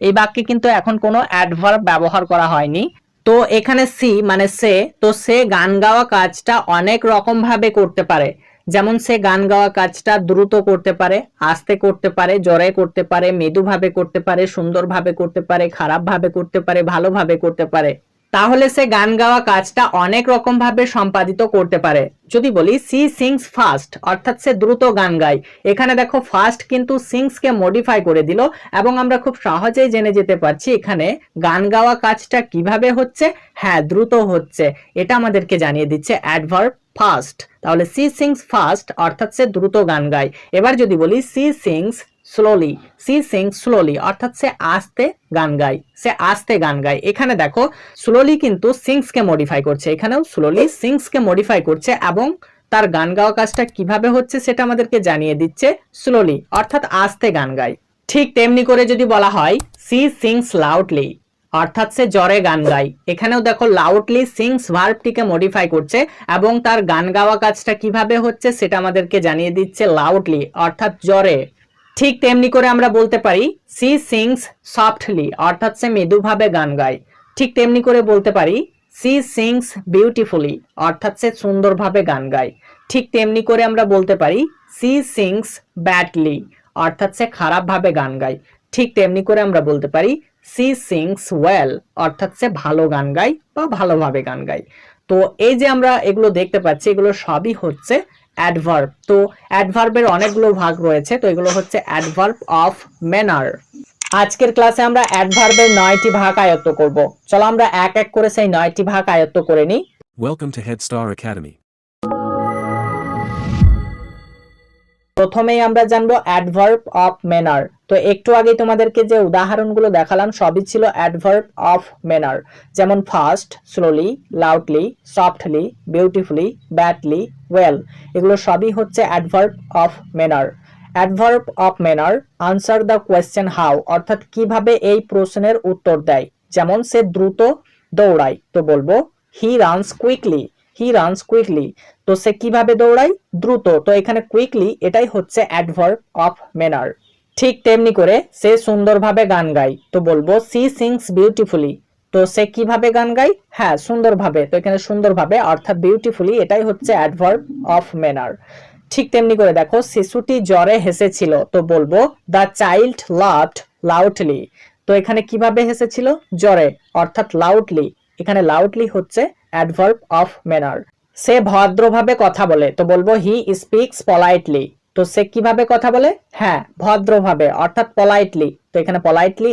এই বাক্যে কিন্তু এখন কোনো অ্যাডভার্ব ব্যবহার করা হয়নি। তো এখানে সি মানে সে, তো সে গান গাওয়া কাজটা অনেক রকম ভাবে করতে পারে। যেমন সে গান গাওয়া কাজটা দ্রুত করতে পারে, আস্তে করতে পারে, জরে করতে পারে, মৃদুভাবে করতে পারে, সুন্দরভাবে করতে পারে, খারাপভাবে করতে পারে, ভালোভাবে করতে পারে। তাহলে সে গান গাওয়া কাজটা অনেক রকম ভাবে সম্পাদিত করতে পারে। যদি বলি সি সিংস ফাস্ট অর্থাৎ সে দ্রুত গান গায়। এখানে দেখো ফাস্ট কিন্তু সিংস কে মডিফাই করে দিল এবং আমরা খুব সহজেই জেনে যেতে পারছি এখানে গান গাওয়া কাজটা কীভাবে হচ্ছে। হ্যাঁ দ্রুত হচ্ছে। এটা আমাদেরকে জানিয়ে দিচ্ছে অ্যাডভার্ব ফাস্ট তাহলে সি সিংস ফাস্ট অর্থাৎ সে দ্রুত গান গায়। এবার যদি বলি she sings slowly she sing slowly অর্থাৎ সে আস্তে গান গায়, সে আস্তে গান গায়। এখানে দেখো স্লোলি কিন্তু সিংস কে মডিফাই করছে। এখানেও স্লোলি সিংস কে মডিফাই করছে এবং তার গান গাওয়া কাজটা কীভাবে হচ্ছে সেটা আমাদেরকে জানিয়ে দিচ্ছে স্লোলি অর্থাৎ আস্তে গান গায়। ঠিক তেমনি করে যদি বলা হয় সি সিংস লাউডলি অর্থাৎ সে জ্বরে গান গায়। এখানেও দেখো লাউডলি সিংস ভার্বটিকে মডিফাই করছে এবং তার গান গাওয়া কাজটা কীভাবে হচ্ছে সেটা আমাদেরকে জানিয়ে দিচ্ছে লাউডলি অর্থাৎ জ্বরে ঠিক তেমনি করে আমরা বলতে পারি সি সিংস সফটলি অর্থাৎ সে মৃদুভাবে গান গায়। ঠিক তেমনি করে বলতে পারি সি সিংস বিউটিফুলি অর্থাৎ সে সুন্দরভাবে গান গায়। ঠিক তেমনি করে আমরা বলতে পারি সি সিংস ব্যাডলি অর্থাৎ সে খারাপভাবে গান গায়। ঠিক তেমনি করে আমরা বলতে পারি সি সিংস ওয়েল অর্থাৎ সে ভালো গান গায় বা ভালোভাবে গান গায়। তো এই যে আমরা এগুলো দেখতে পাচ্ছি, এগুলো সবই হচ্ছে অ্যাডভার্ব তো অ্যাডভার্বের অনেকগুলো ভাগ রয়েছে, তো এগুলো হচ্ছে অ্যাডভার্ব অফ ম্যানার আজকের ক্লাসে আমরা অ্যাডভার্বের নয়টি ভাগ আয়ত্ত করব। চলো আমরা এক এক করে সেই নয়টি ভাগ আয়ত্ত করে নিই। Welcome to head star Academy. প্রথমেই আমরা জানব অ্যাডভার্ব অফ ম্যানার তো একটু আগে তোমাদেরকে যে উদাহরণগুলো দেখালাম, সবই ছিল অ্যাডভার্ব অফ ম্যানার যেমন fast slowly loudly softly beautifully badly well এগুলো সবই হচ্ছে adverb of manner adverb of manner answer the question how অর্থাৎ কীভাবে এই প্রশ্নের উত্তর দেয়। যেমন সে দ্রুত দৌড়ায়, তো বলব he runs quickly he runs quickly তো সে কীভাবে দৌড়ায়? দ্রুত। তো এখানে কুইকলি এটাই হচ্ছে অ্যাডভার্ব অফ ম্যানার ঠিক তেমনি করে সে সুন্দরভাবে গান গায়। তো বলব সি সিংস বিউটিফুলি তো সে কীভাবে গান গায়? হ্যাঁ সুন্দরভাবে। তো এখানে সুন্দরভাবে অর্থাৎ বিউটিফুলি এটাই হচ্ছে অ্যাডভার্ব অফ ম্যানার ঠিক তেমনি করে দেখো, শিশুটি জ্বরে হেসেছিল। তো বলব দ্য চাইল্ড লাভড লাউডলি তো এখানে কীভাবে হেসেছিল? জ্বরে, অর্থাৎ লাউডলি এখানে লাউডলি হচ্ছে অ্যাডভার্ব অফ ম্যানার সে ভদ্রভাবে কথা বলে, তো বলব হি স্পিক্স পলাইটলি তো সে কীভাবে কথা বলে? হ্যাঁ ভদ্রভাবে, অর্থাৎ পলাইটলি তো এখানে পলাইটলি